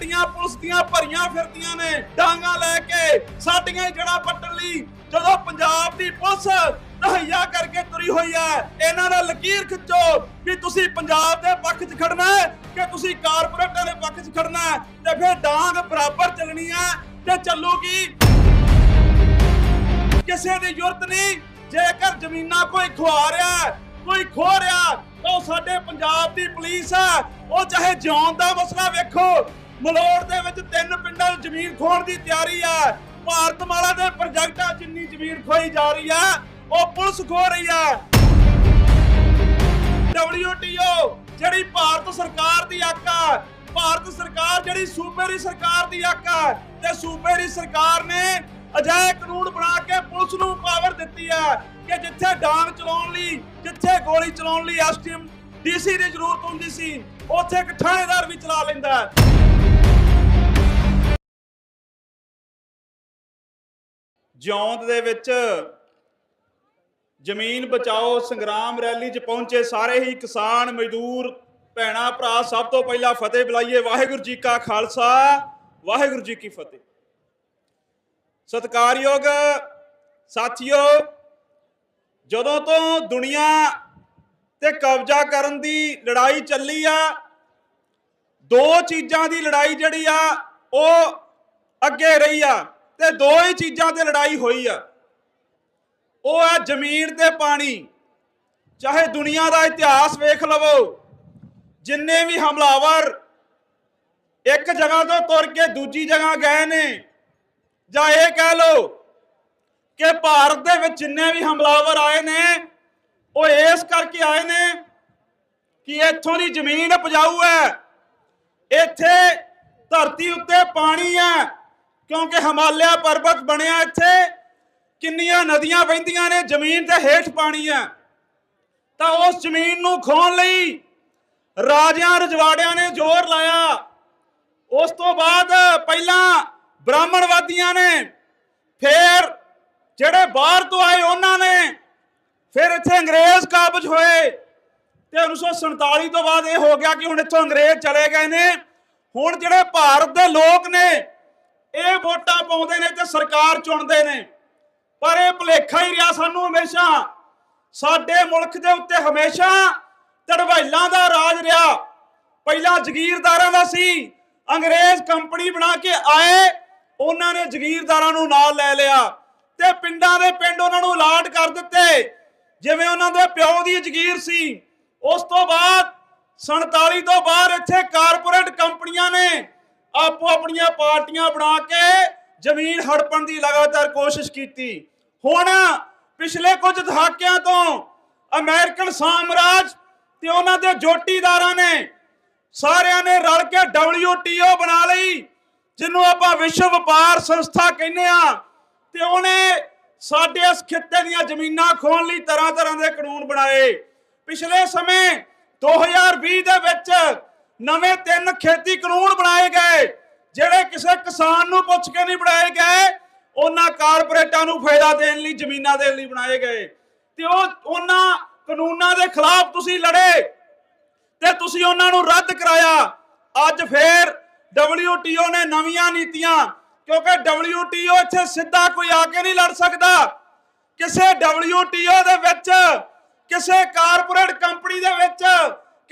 ਗੱਡੀਆਂ ਪੁਲਿਸ ਦੀਆਂ ਭਰੀਆਂ ਫਿਰਦੀਆਂ ਨੇ। ਡਾਂਗਾ ਲੈ ਕੇ ਸਾਡੀਆਂ ਜੜਾ ਪੱਟਣ ਲਈ ਜਦੋਂ ਪੰਜਾਬ ਦੀ ਪੁਲਿਸ ਤਹਈਆ ਕਰਕੇ ਤੁਰੀ ਹੋਈ ਹੈ, ਇਹਨਾਂ ਦਾ ਲਕੀਰ ਖਿੱਚੋ ਕਿ ਤੁਸੀਂ ਪੰਜਾਬ ਦੇ ਪੱਖ 'ਚ ਖੜਨਾ ਹੈ ਕਿ ਤੁਸੀਂ ਕਾਰਪੋਰੇਟਾਂ ਦੇ ਪੱਖ 'ਚ ਖੜਨਾ ਹੈ ਤੇ ਫਿਰ ਡਾਂਗ ਬਰਾਬਰ ਚੱਲਣੀ ਹੈ ਤੇ ਚੱਲੂਗੀ। ਕਿਸੇ ਦੀ ਜ਼ਰੂਰਤ ਨਹੀਂ, ਜੇਕਰ ਜ਼ਮੀਨਾਂ ਕੋਈ ਖਵਾ ਰਿਹਾ ਕੋਈ ਖੋ ਰਿਹਾ ਤਾਂ ਉਹ ਸਾਡੇ ਪੰਜਾਬ ਦੀ ਪੁਲਿਸ ਹੈ। ਉਹ ਚਾਹੇ ਜਿਉਣ ਦਾ ਮਸਲਾ ਵੇਖੋ ਮਲੋੜ ਦੇ ਵਿੱਚ ਤਿੰਨ ਪਿੰਡਾਂ 'ਚ ਜ਼ਮੀਨ ਖੋਣ ਦੀ ਤਿਆਰੀ ਹੈ ਭਾਰਤਮਾਲਾ ਦੇ ਪ੍ਰੋਜੈਕਟਾਂ ਜਿੰਨੀ ਜ਼ਮੀਨ ਖੋਈ ਜਾ ਰਹੀ ਹੈ ਉਹ ਪੁਲਿਸ ਖੋ ਰਹੀ ਹੈ WTO ਜਿਹੜੀ ਭਾਰਤ ਸਰਕਾਰ ਦੀ ਆਕਾ ਭਾਰਤ ਸਰਕਾਰ ਜਿਹੜੀ ਸੂਬੇ ਦੀ ਸਰਕਾਰ ਦੀ ਆਕਾ ਤੇ ਸੂਬੇ ਦੀ ਸਰਕਾਰ ਨੇ ਅਜਿਹੇ ਕਾਨੂੰਨ ਬਣਾ ਕੇ ਪੁਲਿਸ ਨੂੰ ਪਾਵਰ ਦਿੱਤੀ ਹੈ ਕਿ ਜਿੱਥੇ ਡਾਂਗ ਚਲਾਉਣ ਲਈ, ਜਿੱਥੇ ਗੋਲੀ ਚਲਾਉਣ ਲਈ ਐਸਟੀਐਮ ਡੀਸੀ ਦੀ ਜ਼ਰੂਰਤ ਹੁੰਦੀ ਸੀ, ਉੱਥੇ ਇੱਕ ਥਾਣੇਦਾਰ ਵੀ ਚਲਾ ਲੈਂਦਾ। ਜਿਉਂਦ ਦੇ ਵਿੱਚ ਜ਼ਮੀਨ ਬਚਾਓ, ਸੰਗਰਾਮ ਰੈਲੀ 'ਚ ਪਹੁੰਚੇ ਸਾਰੇ ਹੀ ਕਿਸਾਨ, ਮਜ਼ਦੂਰ, ਭੈਣਾ, ਭਰਾ ਸਭ ਤੋਂ ਪਹਿਲਾਂ ਫਤਿਹ ਬੁਲਾਈਏ। ਵਾਹਿਗੁਰੂ ਜੀ ਕਾ ਖਾਲਸਾ, ਵਾਹਿਗੁਰੂ ਜੀ ਕੀ ਫਤਿਹ। ਸਤਿਕਾਰਯੋਗ ਸਾਥੀਓ, ਜਦੋਂ ਤੋਂ ਦੁਨੀਆ ਤੇ ਕਬਜ਼ਾ ਕਰਨ ਦੀ ਲੜਾਈ ਚੱਲੀ ਆ, ਦੋ ਚੀਜ਼ਾਂ ਦੀ ਲੜਾਈ ਜਿਹੜੀ ਆ, ਉਹ ਅੱਗੇ ਰਹੀ ਆ। ਤੇ ਦੋ ਹੀ ਚੀਜ਼ਾਂ ਤੇ ਲੜਾਈ ਹੋਈ ਆ। ਉਹ ਹੈ ਜ਼ਮੀਨ ਤੇ ਪਾਣੀ। ਚਾਹੇ ਦੁਨੀਆ ਦਾ ਇਤਿਹਾਸ ਵੇਖ ਲਵੋ, ਜਿੰਨੇ ਵੀ ਹਮਲਾਵਰ ਇੱਕ ਜਗ੍ਹਾ ਤੋਂ ਤੁਰ ਕੇ ਦੂਜੀ ਜਗ੍ਹਾ ਗਏ ਨੇ, ਜਾਂ ਇਹ ਕਹਿ ਲਓ ਕਿ ਭਾਰਤ ਦੇ ਵਿੱਚ ਜਿੰਨੇ ਵੀ ਹਮਲਾਵਰ ਆਏ ਨੇ, ਉਹ ਇਸ ਕਰਕੇ ਆਏ ਨੇ ਕਿ ਇੱਥੋਂ ਦੀ ਜ਼ਮੀਨ ਉਪਜਾਊ ਹੈ। ਇੱਥੇ ਧਰਤੀ ਉੱਤੇ ਪਾਣੀ ਹੈ। ਕਿਉਂਕਿ ਹਿਮਾਲਿਆ ਪਰਬਤ ਬਣਿਆ ਇੱਥੇ, ਕਿੰਨੀਆਂ ਨਦੀਆਂ ਵਹਿੰਦੀਆਂ ਨੇ, ਜ਼ਮੀਨ ਤੇ ਹੇਠ ਪਾਣੀ ਹੈ। ਤਾਂ ਉਸ ਜ਼ਮੀਨ ਨੂੰ ਖੋਣ ਲਈ ਰਾਜਿਆਂ ਰਜਵਾੜਿਆਂ ਨੇ ਜ਼ੋਰ ਲਾਇਆ। ਉਸ ਤੋਂ ਬਾਅਦ ਪਹਿਲਾਂ ਬ੍ਰਾਹਮਣਵਾਦੀਆਂ ਨੇ ਫਿਰ ਜਿਹੜੇ ਬਾਹਰ ਤੋਂ ਆਏ ਉਹਨਾਂ ਨੇ ਫਿਰ ਇੱਥੇ ਅੰਗਰੇਜ਼ ਕਾਬਜ ਹੋਏ। ਤੇ 1947 ਤੋਂ ਬਾਅਦ ਇਹ ਹੋ ਗਿਆ ਕਿ ਹੁਣ ਇੱਥੋਂ ਅੰਗਰੇਜ਼ ਚਲੇ ਗਏ ਨੇ। ਹੁਣ ਜਿਹੜੇ ਭਾਰਤ ਦੇ ਲੋਕ ਨੇ ਇਹ ਵੋਟਾਂ ਪਾਉਂਦੇ ਨੇ ਤੇ ਸਰਕਾਰ ਚੁਣਦੇ ਨੇ। ਪਰ ਇਹ ਭੁਲੇਖਾ ਹੀ ਰਿਹਾ ਸਾਨੂੰ ਹਮੇਸ਼ਾ। ਸਾਡੇ ਮੁਲਕ ਦੇ ਉੱਤੇ ਹਮੇਸ਼ਾ ਤੜਵਾਈਲਾਂ ਦਾ ਰਾਜ ਰਿਹਾ। ਪਹਿਲਾਂ ਜ਼ਗੀਰਦਾਰਾਂ ਦਾ ਸੀ। ਅੰਗਰੇਜ਼ ਕੰਪਨੀ ਬਣਾ ਕੇ ਆਏ, ਉਹਨਾਂ ਨੇ ਜ਼ਗੀਰਦਾਰਾਂ ਨੂੰ ਨਾਲ ਲੈ ਲਿਆ। ਤੇ ਪਿੰਡਾਂ ਦੇ ਪਿੰਡ ਉਹਨਾਂ ਨੂੰ ਅਲਾਟ ਕਰ ਦਿੱਤੇ। ਜਿਵੇਂ ਉਹਨਾਂ ਦੇ ਪਿਓ ਦੀ ਜ਼ਗੀਰ ਸੀ। ਉਸ ਤੋਂ ਬਾਅਦ 47 ਤੋਂ ਬਾਅਦ ਇੱਥੇ ਕਾਰਪੋਰੇਟ ਕੰਪਨੀਆਂ ਆਪੋ ਆਪਣੀਆਂ ਪਾਰਟੀਆਂ ਬਣਾ ਕੇ ਜ਼ਮੀਨ ਹੜਪਣ ਦੀ ਲਗਾਤਾਰ ਕੋਸ਼ਿਸ਼ ਕੀਤੀ। ਹੁਣ ਪਿਛਲੇ ਕੁਝ ਦਹਾਕਿਆਂ ਤੋਂ ਅਮਰੀਕਨ ਸਾਮਰਾਜ ਤੇ ਉਹਨਾਂ ਦੇ ਜੋਟੀਦਾਰਾਂ ਨੇ ਸਾਰਿਆਂ ਨੇ ਰਲ ਕੇ WTO ਬਣਾ ਲਈ, ਜਿਹਨੂੰ ਆਪਾਂ ਵਿਸ਼ਵ ਵਪਾਰ ਸੰਸਥਾ ਕਹਿੰਦੇ ਆ। ਤੇ ਉਹਨੇ ਸਾਡੇ ਇਸ ਖਿੱਤੇ ਦੀਆਂ ਜ਼ਮੀਨਾਂ ਖੋਣ ਲਈ ਤਰ੍ਹਾਂ ਤਰ੍ਹਾਂ ਦੇ ਕਾਨੂੰਨ ਬਣਾਏ। ਪਿਛਲੇ ਸਮੇਂ 2020 ਦੇ ਵਿੱਚ ਨਵੇਂ ਤਿੰਨ ਖੇਤੀ ਕਾਨੂੰਨ ਬਣਾਏ ਗਏ, ਜਿਹੜੇ ਕਿਸੇ ਕਿਸਾਨ ਨੂੰ ਪੁੱਛ ਕੇ ਨਹੀਂ ਬਣਾਏ ਗਏ, ਉਹਨਾਂ ਕਾਰਪੋਰੇਟਾਂ ਨੂੰ ਫਾਇਦਾ ਦੇਣ ਲਈ, ਜ਼ਮੀਨਾਂ ਦੇਣ ਲਈ ਬਣਾਏ ਗਏ। ਤੇ ਉਹ ਉਹਨਾਂ ਕਾਨੂੰਨਾਂ ਦੇ ਖਿਲਾਫ ਤੁਸੀਂ ਲੜੇ ਤੇ ਤੁਸੀਂ ਉਹਨਾਂ ਨੂੰ ਰੱਦ ਕਰਾਇਆ। ਅੱਜ ਫੇਰ WTO ਨੇ ਨਵੀਆਂ ਨੀਤੀਆਂ, ਕਿਉਂਕਿ WTO ਇੱਥੇ ਸਿੱਧਾ ਕੋਈ ਆ ਕੇ ਨਹੀਂ ਲੜ ਸਕਦਾ। ਕਿਸੇ WTO ਦੇ ਵਿੱਚ ਕਿਸੇ ਕਾਰਪੋਰੇਟ ਕੰਪਨੀ ਦੇ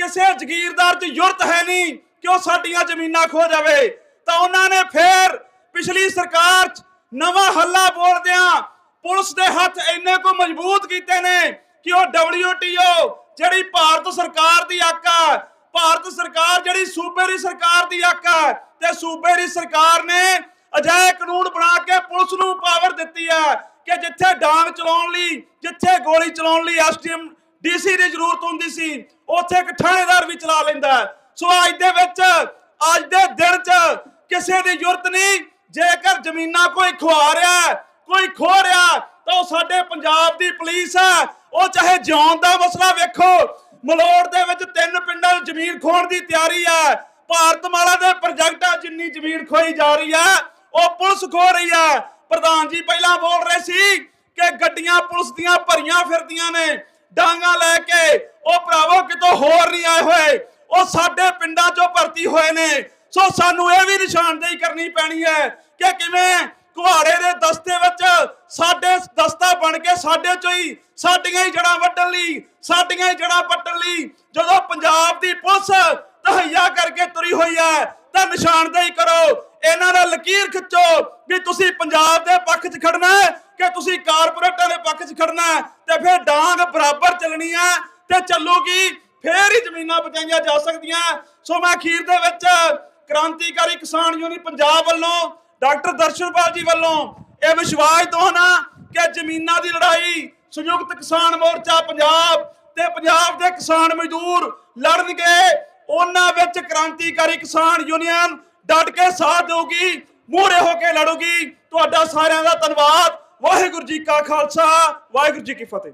ਕਿਸੇ ਜ਼ਗੀਰਦਾਰ 'ਚ ਯੁਰਤ ਹੈ ਨਹੀਂ ਕਿ ਉਹ ਸਾਡੀਆਂ ਜ਼ਮੀਨਾਂ ਖੋ ਜਾਵੇ। ਤਾਂ ਉਹਨਾਂ ਨੇ ਫੇਰ ਪਿਛਲੀ ਸਰਕਾਰ 'ਚ ਨਵਾਂ ਹੱਲਾ ਬੋਲਦਿਆਂ ਪੁਲਿਸ ਦੇ ਹੱਥ ਇੰਨੇ ਕੋ ਮਜ਼ਬੂਤ ਕੀਤੇ ਨੇ ਕਿ ਉਹ WTO ਜਿਹੜੀ ਭਾਰਤ ਸਰਕਾਰ ਦੀ ਆਕਾ ਭਾਰਤ ਸਰਕਾਰ ਜਿਹੜੀ ਸੂਬੇ ਦੀ ਸਰਕਾਰ ਦੀ ਆਕਾ ਹੈ, ਤੇ ਸੂਬੇ ਦੀ ਸਰਕਾਰ ਨੇ ਅਜਿਹੇ ਕਾਨੂੰਨ ਬਣਾ ਕੇ ਪੁਲਿਸ ਨੂੰ ਪਾਵਰ ਦਿੱਤੀ ਹੈ ਕਿ ਜਿੱਥੇ ਡਾਂਗ ਚਲਾਉਣ ਲਈ ਜਿੱਥੇ ਗੋਲੀ ਚਲਾਉਣ ਲਈ ਐਸਟੀਐਮ ਡੀਸੀ ਦੀ ਜ਼ਰੂਰਤ ਹੁੰਦੀ ਸੀ। ਉੱਥੇ ਇੱਕ ਥਾਣੇਦਾਰ ਵੀ ਚਲਾ ਲੈਂਦਾ ਸੋ ਅੱਜ ਦੇ ਵਿੱਚ, ਅੱਜ ਦੇ ਦਿਨ 'ਚ ਕਿਸੇ ਦੀ ਜ਼ਰੂਰਤ ਨਹੀਂ। ਜੇਕਰ ਜ਼ਮੀਨਾਂ ਕੋਈ ਖਵਾ ਰਿਹਾ ਕੋਈ ਖੋ ਰਿਹਾ ਤਾਂ ਉਹ ਸਾਡੇ ਪੰਜਾਬ ਦੀ ਪੁਲਿਸ ਹੈ। ਉਹ ਚਾਹੇ ਜਿਉਣ ਦਾ ਮਸਲਾ ਵੇਖੋ, ਮਲੋੜ ਦੇ ਵਿੱਚ ਤਿੰਨ ਪਿੰਡਾਂ 'ਚ ਜ਼ਮੀਨ ਖੋਣ ਦੀ ਤਿਆਰੀ ਹੈ। ਭਾਰਤਮਾਲਾ ਦੇ ਪ੍ਰੋਜੈਕਟਾਂ ਜਿੰਨੀ ਜ਼ਮੀਨ ਖੋਈ ਜਾ ਰਹੀ ਹੈ, ਉਹ ਪੁਲਿਸ ਖੋ ਰਹੀ ਹੈ। ਪ੍ਰਧਾਨ ਜੀ, ਪਹਿਲਾਂ ਬੋਲ ਰਹੇ ਸੀ ਕਿ ਗੱਡੀਆਂ ਪੁਲਿਸ ਦੀਆਂ ਭਰੀਆਂ ਫਿਰਦੀਆਂ ਨੇ। ਡਾਂਗਾ ਲੈ ਕੇ, ਉਹ ਭਰਾਵੋ ਕਿਤੋਂ ਹੋਰ ਨਹੀਂ ਆਏ ਹੋਏ? ਉਹ ਸਾਡੇ ਪਿੰਡਾਂ 'ਚੋਂ ਭਰਤੀ ਹੋਏ ਨੇ। ਸੋ ਸਾਨੂੰ ਇਹ ਵੀ ਨਿਸ਼ਾਨਦੇਹੀ ਕਰਨੀ ਪੈਣੀ ਹੈ ਕਿ ਕਿਵੇਂ ਕੁਹਾੜੇ ਦੇ ਦਸਤੇ ਵਿੱਚ ਸਾਡੇ ਦਸਤਾ ਬਣ ਕੇ ਸਾਡੇ ਚੋਂ ਹੀ ਸਾਡੀਆਂ ਹੀ ਜੜਾਂ ਵੱਢਣ ਲਈ, ਸਾਡੀਆਂ ਹੀ ਜੜਾਂ ਪੱਟਣ ਲਈ ਜਦੋਂ ਪੰਜਾਬ ਦੀ ਪੁਲਿਸ ਤਹਈਆ ਕਰਕੇ ਤੁਰੀ ਹੋਈ ਹੈ ਤਾਂ ਨਿਸ਼ਾਨਦੇਹੀ ਕਰੋ। ਇਹਨਾਂ ਨਾਲ ਲਕੀਰ ਖਿੱਚੋ ਵੀ ਤੁਸੀਂ ਪੰਜਾਬ ਦੇ ਪੱਖ 'ਚ ਖੜਨਾ ਹੈ ਕਿ ਤੁਸੀਂ ਕਾਰਪੋਰੇਟਾਂ ਦੇ ਪੱਖ 'ਚ ਖੜਨਾ ਹੈ ਤੇ ਫਿਰ ਡਾਂਗ ਬਰਾਬਰ ਚੱਲਣੀ ਹੈ ਤੇ ਚੱਲੂਗੀ, ਫੇਰ ਹੀ ਜ਼ਮੀਨਾਂ ਬਚਾਈਆਂ ਜਾ ਸਕਦੀਆਂ। ਸੋ ਮੈਂ ਅਖੀਰ ਦੇ ਵਿੱਚ ਕ੍ਰਾਂਤੀਕਾਰੀ ਕਿਸਾਨ ਯੂਨੀਅਨ ਪੰਜਾਬ ਵੱਲੋਂ, ਡਾਕਟਰ ਦਰਸ਼ਨਪਾਲ ਜੀ ਵੱਲੋਂ ਇਹ ਵਿਸ਼ਵਾਸ ਦਵਾਉਣਾ ਕਿ ਜ਼ਮੀਨਾਂ ਦੀ ਲੜਾਈ ਸੰਯੁਕਤ ਕਿਸਾਨ ਮੋਰਚਾ ਪੰਜਾਬ ਤੇ ਪੰਜਾਬ ਦੇ ਕਿਸਾਨ ਮਜ਼ਦੂਰ ਲੜਨਗੇ। ਉਹਨਾਂ ਵਿੱਚ ਕ੍ਰਾਂਤੀਕਾਰੀ ਕਿਸਾਨ ਯੂਨੀਅਨ ਡਟ ਕੇ ਸਾਥ ਦੇਊਗੀ, ਮੂਹਰੇ ਹੋ ਕੇ ਲੜੂਗੀ। ਤੁਹਾਡਾ ਸਾਰਿਆਂ ਦਾ ਧੰਨਵਾਦ। ਵਾਹਿਗੁਰੂ ਜੀ ਕਾ ਖਾਲਸਾ, ਵਾਹਿਗੁਰੂ ਜੀ ਕੀ ਫਤਿਹ।